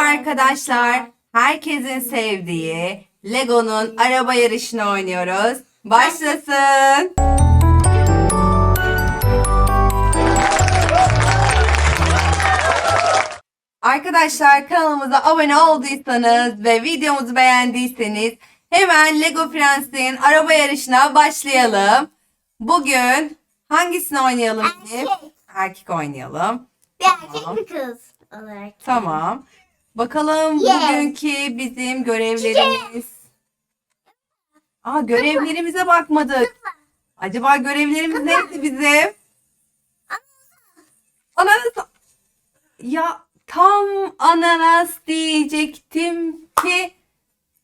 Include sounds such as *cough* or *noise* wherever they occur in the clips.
arkadaşlar. Herkesin sevdiği Lego'nun araba yarışını oynuyoruz. Başlasın. Arkadaşlar kanalımıza abone olduysanız ve videomuzu beğendiyseniz hemen Lego Friends'in araba yarışına başlayalım. Bugün hangisini oynayalım? Erkek. Erkek oynayalım. Bir erkek Tamam. bir kız olarak. Tamam. Bakalım Yes. bugünkü bizim görevlerimiz. Aa görevlerimize bakmadık. Acaba görevlerimiz neydi bizim? Ananas. Ya tam ananas diyecektim ki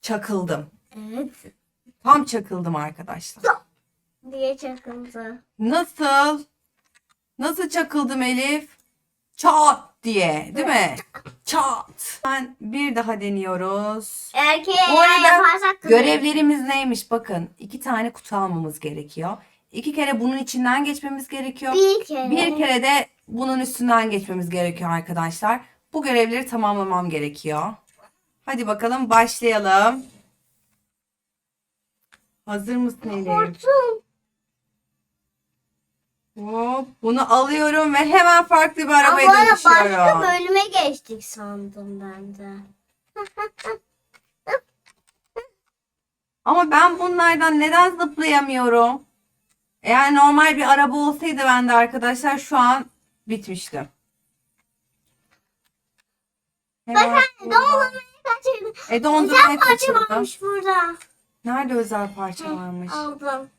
çakıldım. Evet. Tam çakıldım arkadaşlar. Diye çakıldı. Nasıl? Nasıl çakıldım Elif? Çat diye değil mi? Çat. Ben bir daha deniyoruz. Erkeğe Bu arada yaparsak. Görevlerimiz neymiş bakın. iki tane kutu almamız gerekiyor. İki kere bunun içinden geçmemiz gerekiyor. Bir kere. Bir kere de bunun üstünden geçmemiz gerekiyor arkadaşlar. Bu görevleri tamamlamam gerekiyor. Hadi bakalım başlayalım. Hazır mısın Elif? Hortum. Hop, bunu alıyorum ve hemen farklı bir Ama arabaya bu arada başka dönüşüyorum. bölüme geçtik sandım ben de. *laughs* Ama ben bunlardan neden zıplayamıyorum? Eğer normal bir araba olsaydı ben de arkadaşlar şu an bitmiştim. Hemen Bakın burada. dondurmayı kaçırdım. E Güzel dondurmayı parça varmış burada. Nerede özel parça varmış? Aldım.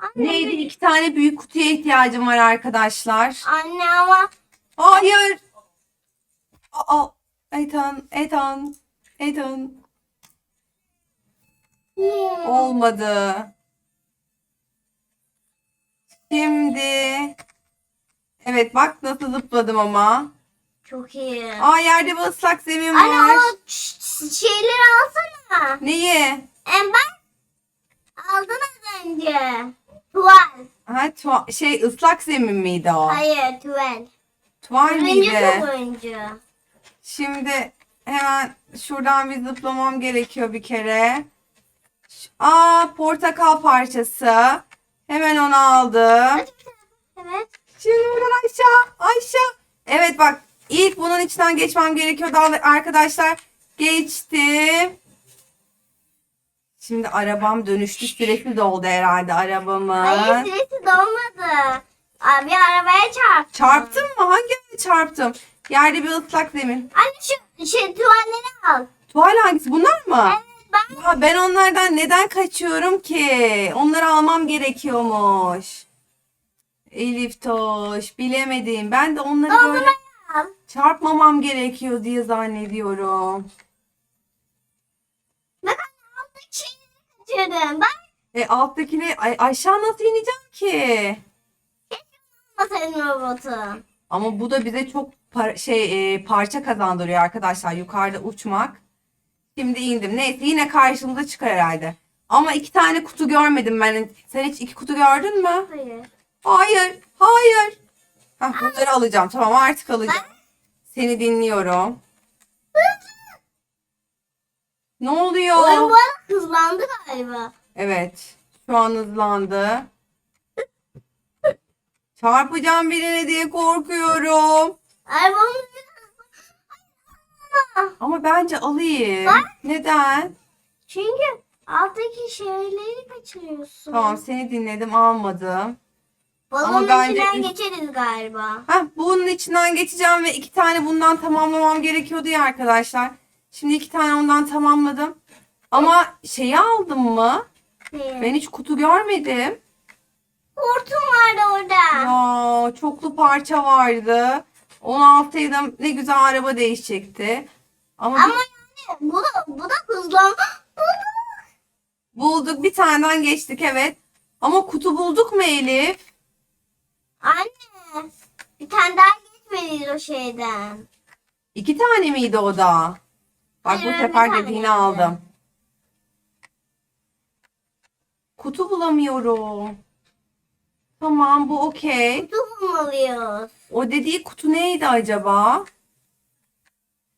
Anne, Neydi? İki tane büyük kutuya ihtiyacım var arkadaşlar. Anne ama Hayır. Aa, Ethan, Ethan, Ethan. Olmadı. Şimdi. Evet bak nasıl zıpladım ama. çok iyi. Aa yerde bir ıslak zemin Anne var. o ç- ç- şeyleri alsana. Neyi? En bak aldın az önce. Tuval. Ha, tuva- şey ıslak zemin miydi o? Hayır tuval. Tuval miydi? turuncu. Şimdi hemen şuradan bir zıplamam gerekiyor bir kere. Aa portakal parçası. Hemen onu aldım. Evet. Şimdi buradan aşağı aşağı. Evet bak ilk bunun içinden geçmem gerekiyordu arkadaşlar. Geçtim. Şimdi arabam dönüştü süresi doldu herhalde arabamın. Hayır süresi dolmadı. Abi arabaya çarp. Çarptım mı? Hangi yere çarptım? Yerde bir ıslak zemin. Anne şu şey tuvalleri al. Tuval hangisi? Bunlar mı? Evet ben Ya ben onlardan neden kaçıyorum ki? Onları almam gerekiyormuş. Elif Toş bilemedim. Ben de onları böyle dondurmayı al. çarpmamam gerekiyor diye zannediyorum. Kaçırdım. Bak E alttakini ay, aşağı nasıl ineceğim ki? senin robotun. Ama bu da bize çok par- şey e, parça kazandırıyor arkadaşlar. Yukarıda uçmak. Şimdi indim. Neyse yine karşımıza çıkar herhalde. Ama iki tane kutu görmedim ben. Sen hiç iki kutu gördün mü? Hayır. Hayır. Hayır. Hah, bunları alacağım. Tamam artık alacağım. Seni dinliyorum. Ne oluyor? Oyun bu arada hızlandı galiba. Evet. Şu an hızlandı. Çarpacağım birine diye korkuyorum. Arabamız. Ama bence alayım. Neden? Çünkü alttaki şeyleri kaçırıyorsun. Tamam seni dinledim almadım. Balonun Ama bence içinden geçeriz galiba. Heh, bunun içinden geçeceğim ve iki tane bundan tamamlamam gerekiyordu ya arkadaşlar. Şimdi iki tane ondan tamamladım. Ama şeyi aldım mı? Ne? Ben hiç kutu görmedim. Hortum vardı orada. Ya çoklu parça vardı. 16'ydım ne güzel araba değişecekti. Ama, Ama yani bu da, bu da hızlan. bulduk bir taneden geçtik evet. Ama kutu bulduk mu Elif? Anne bir tane daha geçmeliyiz o şeyden. İki tane miydi o da? Bak bu bir sefer dediğini aldım. Kutu bulamıyorum. Tamam bu okey. Kutu bulmalıyız. O dediği kutu neydi acaba?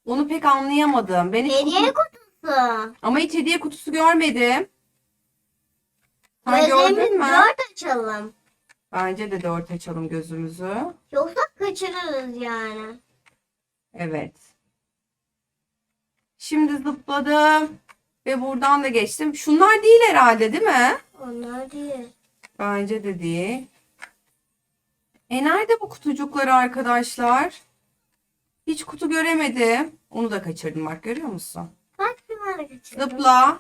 Onu pek anlayamadım. Ben hiç Hediye kutu- kutusu. Ama hiç hediye kutusu görmedim. Sen gördün Gözlerimizi mü? dört açalım. Bence de dört açalım gözümüzü. Yoksa kaçırırız yani. Evet. Şimdi zıpladım. Ve buradan da geçtim. Şunlar değil herhalde değil mi? Onlar değil. Bence de değil. E nerede bu kutucukları arkadaşlar? Hiç kutu göremedim. Onu da kaçırdım bak görüyor musun? Bak bunları kaçırdım. Zıpla.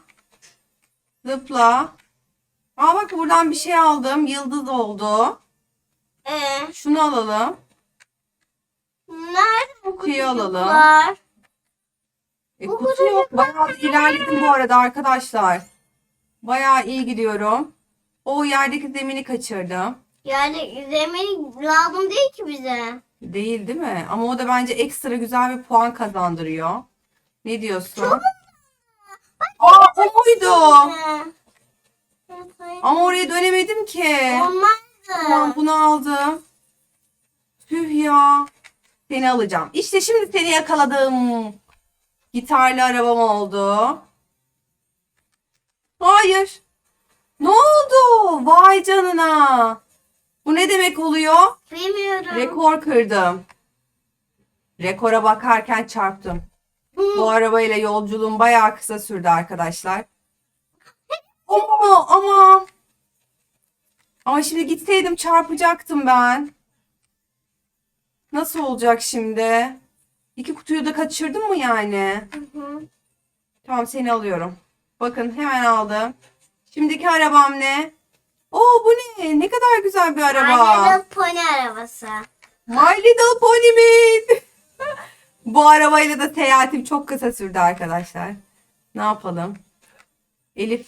Zıpla. Aa bak buradan bir şey aldım. Yıldız oldu. Ee, Şunu alalım. nerede bu Kutuyu alalım. E, Bu kutu yok. Bayağı ilerledim bu arada arkadaşlar. Bayağı iyi gidiyorum. O yerdeki zemini kaçırdım. Yani zemin lazım değil ki bize. Değil değil mi? Ama o da bence ekstra güzel bir puan kazandırıyor. Ne diyorsun? Aa o muydu? Evet, hayır. Ama oraya dönemedim ki. Tamam Olmazdı. bunu aldım. Tüh ya. Seni alacağım. İşte şimdi seni yakaladım. Gitarlı arabam oldu. Hayır. Ne oldu? Vay canına. Bu ne demek oluyor? Bilmiyorum. Rekor kırdım. Rekora bakarken çarptım. Bu arabayla yolculuğum bayağı kısa sürdü arkadaşlar. Ama ama ama şimdi gitseydim çarpacaktım ben. Nasıl olacak şimdi? İki kutuyu da kaçırdım mı yani? Hı hı. Tamam seni alıyorum. Bakın hemen aldım. Şimdiki arabam ne? Oo bu ne? Ne kadar güzel bir araba. My Little Pony arabası. My Little Pony'min. *laughs* Bu arabayla da seyahatim çok kısa sürdü arkadaşlar. Ne yapalım? Elif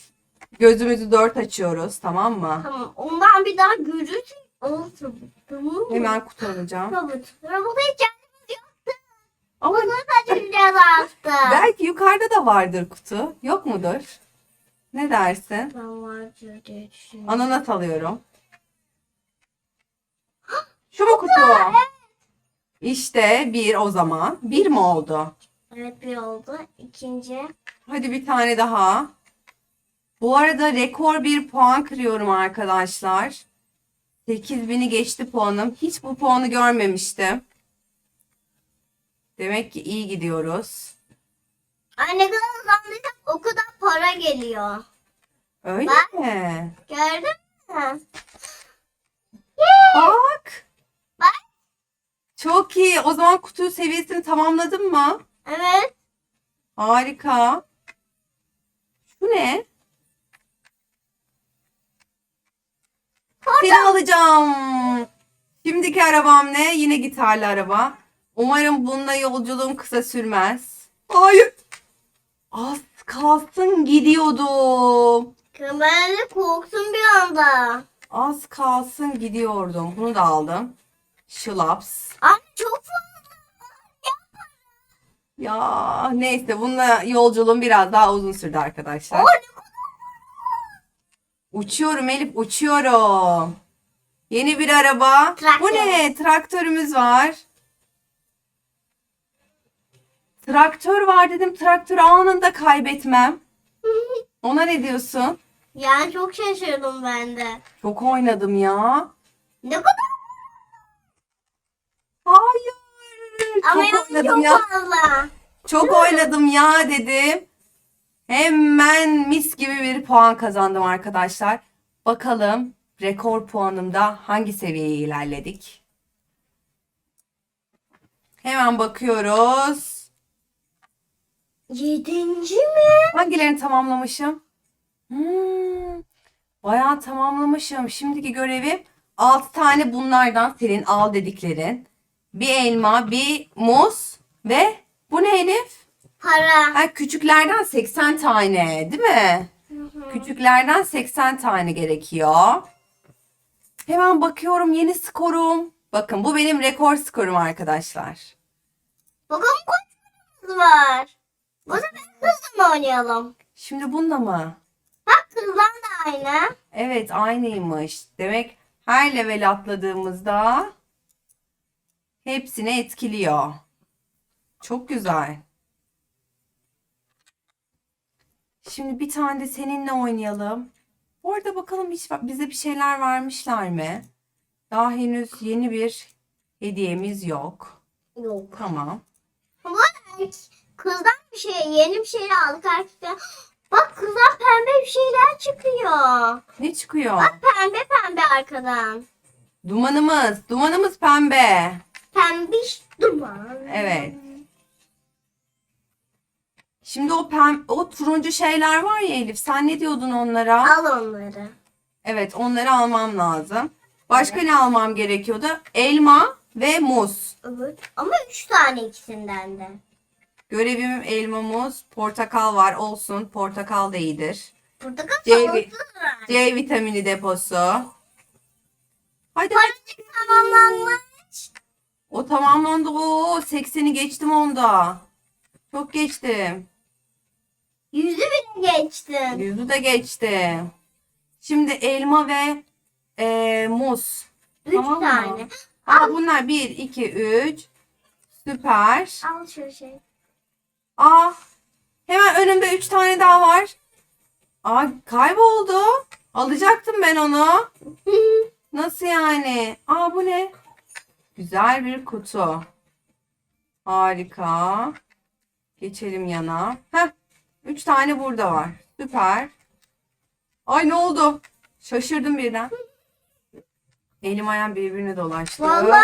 gözümüzü dört açıyoruz tamam mı? Tamam. Ondan bir daha görürsün. Olsun. Tamam mı? Hemen kutu alacağım. Robot. Robota hiç. Ama Bunu kaçıracağız artık. belki yukarıda da vardır kutu. Yok mudur? Ne dersin? Ben vardır diye düşünüyorum. Ananas alıyorum. *gasps* Şu mu kutu? İşte bir o zaman. Bir mi oldu? Evet bir oldu. İkinci. Hadi bir tane daha. Bu arada rekor bir puan kırıyorum arkadaşlar. 8000'i geçti puanım. Hiç bu puanı görmemiştim. Demek ki iyi gidiyoruz. Ay ne kadar hızlandıysak o kadar para geliyor. Öyle Bak. mi? Gördün mü? Bak. Bak. Çok iyi. O zaman kutu seviyesini tamamladın mı? Evet. Harika. Şu ne? Seni alacağım. Şimdiki arabam ne? Yine gitarlı araba. Umarım bununla yolculuğum kısa sürmez. Hayır. Az kalsın gidiyordum. Ben de korktum bir anda. Az kalsın gidiyordum. Bunu da aldım. Şlaps. Ay çok fazla. Ya neyse bununla yolculuğum biraz daha uzun sürdü arkadaşlar. O ne kadar Uçuyorum Elif uçuyorum. Yeni bir araba. Traktör. Bu ne? Traktörümüz var. Traktör var dedim. Traktörü anında kaybetmem. Ona ne diyorsun? Yani çok şaşırdım ben de. Çok oynadım ya. Ne kadar? Hayır. Ama çok oynadım çok ya. fazla. Çok oynadım ya dedim. Hemen mis gibi bir puan kazandım arkadaşlar. Bakalım rekor puanımda hangi seviyeye ilerledik? Hemen bakıyoruz. Yedinci mi? Hangilerini tamamlamışım? Hmm, bayağı tamamlamışım. Şimdiki görevim 6 tane bunlardan senin al dediklerin. Bir elma, bir muz ve bu ne Elif? Para. Ha, küçüklerden 80 tane değil mi? Hı hı. Küçüklerden 80 tane gerekiyor. Hemen bakıyorum yeni skorum. Bakın bu benim rekor skorum arkadaşlar. Bakalım kaç paramız var. Bu sefer hızlı mı oynayalım? Şimdi bunda mı? Bak hızlan da aynı. Evet aynıymış. Demek her level atladığımızda hepsini etkiliyor. Çok güzel. Şimdi bir tane de seninle oynayalım. Bu arada bakalım hiç bize bir şeyler vermişler mi? Daha henüz yeni bir hediyemiz yok. Yok. Tamam. Ama kızdan bir şey, yeni bir şeyler aldık erkekten. Bak kızdan pembe bir şeyler çıkıyor. Ne çıkıyor? Bak pembe pembe arkadan. Dumanımız. Dumanımız pembe. Pembiş duman. Evet. Şimdi o pem o turuncu şeyler var ya Elif. Sen ne diyordun onlara? Al onları. Evet, onları almam lazım. Başka ne almam gerekiyordu? Elma ve muz. Evet. Ama üç tane ikisinden de. Görevim elma, muz, portakal var. Olsun, portakal da iyidir. Kaç C, C vitamini deposu. Hadi. Paracık tamamlanmış. O tamamlandı. Oo, 80'i geçtim onda. Çok geçtim. Yüzü bile geçtin. Yüzü de geçtim. Şimdi elma ve eee, muz. Üç Tamam mı? tane. Aa, bunlar 1, 2, 3. Süper. Al şu şey. Aa, hemen önümde 3 tane daha var. Aa, kayboldu. Alacaktım ben onu. *laughs* Nasıl yani? Aa, bu ne? Güzel bir kutu. Harika. Geçelim yana. Heh, 3 tane burada var. Süper. Ay ne oldu? Şaşırdım birden. Elim ayağım birbirine dolaştı. Valla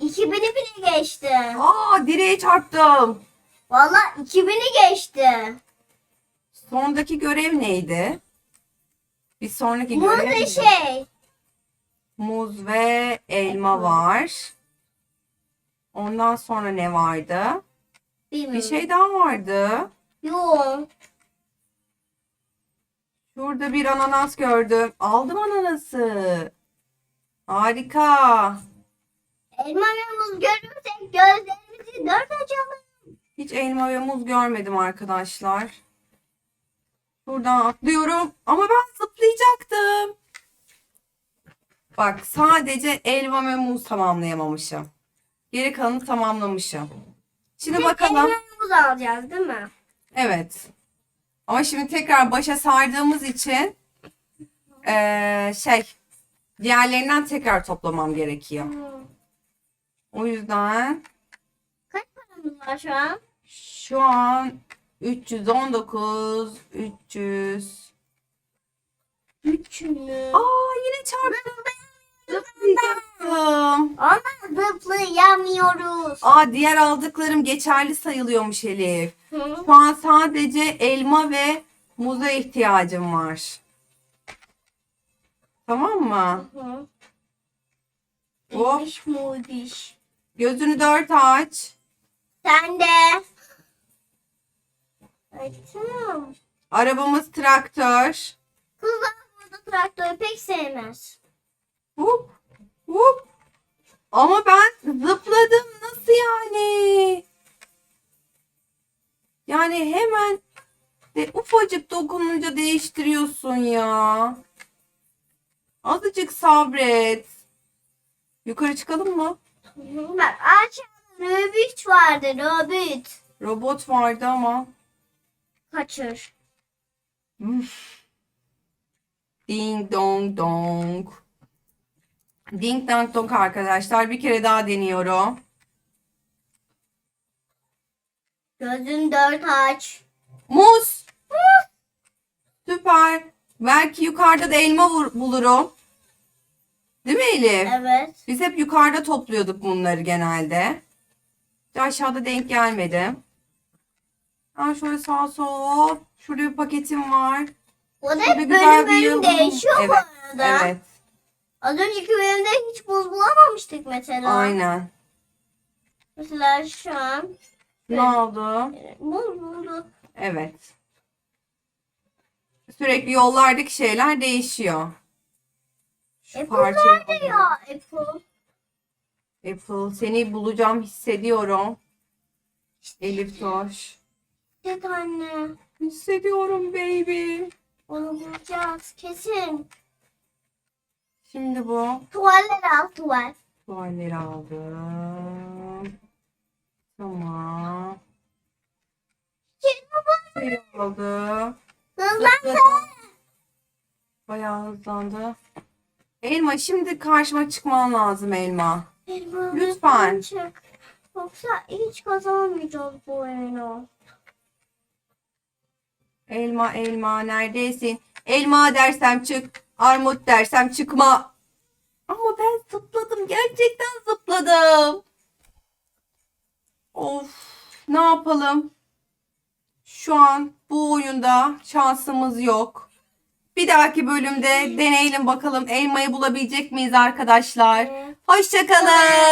2000'i bile geçti. Aa, direğe çarptım. Valla 2000'i geçti. Sondaki görev neydi? Bir sonraki Bu görev neydi? şey. Muz ve elma var. Ondan sonra ne vardı? Bilmiyorum. Bir şey daha vardı. Yok. Şurada bir ananas gördüm. Aldım ananası. Harika. Elma ve muz görürsek gözlerimizi dört açalım. Hiç elma ve muz görmedim arkadaşlar. Buradan atlıyorum. Ama ben zıplayacaktım. Bak sadece elma ve muz tamamlayamamışım. Geri kalanı tamamlamışım. Şimdi bakalım. Elma ve muz alacağız değil mi? Evet. Ama şimdi tekrar başa sardığımız için eee, şey diğerlerinden tekrar toplamam gerekiyor. O yüzden Kaç paramız var şu an? Şu an 319 300 Üç mü? Aa yine çarptım. Zıplayacaktım. Ama zıplayamıyoruz. Aa diğer aldıklarım geçerli sayılıyormuş Elif. Hı. Şu an sadece elma ve muza ihtiyacım var. Tamam mı? Hı. Hop. Mudiş mudiş. Gözünü dört aç. Sen de. Açtım. Arabamız traktör. Kızlar burada traktörü pek sevmez. Hup hup. Ama ben zıpladım. Nasıl yani? Yani hemen de ufacık dokununca değiştiriyorsun ya. Azıcık sabret. Yukarı çıkalım mı? Bak aşağıda Röbüt vardı Röbüt. Robot vardı ama. Kaçır. Üf. Ding dong dong. Ding dong dong arkadaşlar. Bir kere daha deniyorum. Gözün dört aç. Muz. Süper. Belki yukarıda da elma bulurum. Değil mi Elif? Evet. Biz hep yukarıda topluyorduk bunları genelde. Aşağıda denk gelmedi. Ben şöyle sağ sol. Şurada bir paketim var. O da Şurada hep güzel bölüm bir bölüm yazım. değişiyor bu Evet, arada. Evet. Az önceki bölümde hiç buz bulamamıştık mesela. Aynen. Mesela şu an Ne oldu? buz bulduk. Evet. Sürekli yollardaki şeyler değişiyor. Şu Apple parçayı nerede ya Apple? Apple seni bulacağım hissediyorum. Elif Toş. Evet anne. Hissediyorum baby. Onu bulacağız kesin. Şimdi bu. Tuvaller al tuval. Tuvalleri aldım. Tamam. Şimdi bu Şey oldu. hızlandı. Bayağı hızlandı. Elma şimdi karşıma çıkman lazım Elma. Elma, Lütfen. çık. Yoksa hiç kazanamayacağız bu oyunu. Elma elma neredesin? Elma dersem çık. Armut dersem çıkma. Ama ben zıpladım. Gerçekten zıpladım. Of. Ne yapalım? Şu an bu oyunda şansımız yok. Bir dahaki bölümde deneyelim bakalım elmayı bulabilecek miyiz arkadaşlar. Hoşçakalın.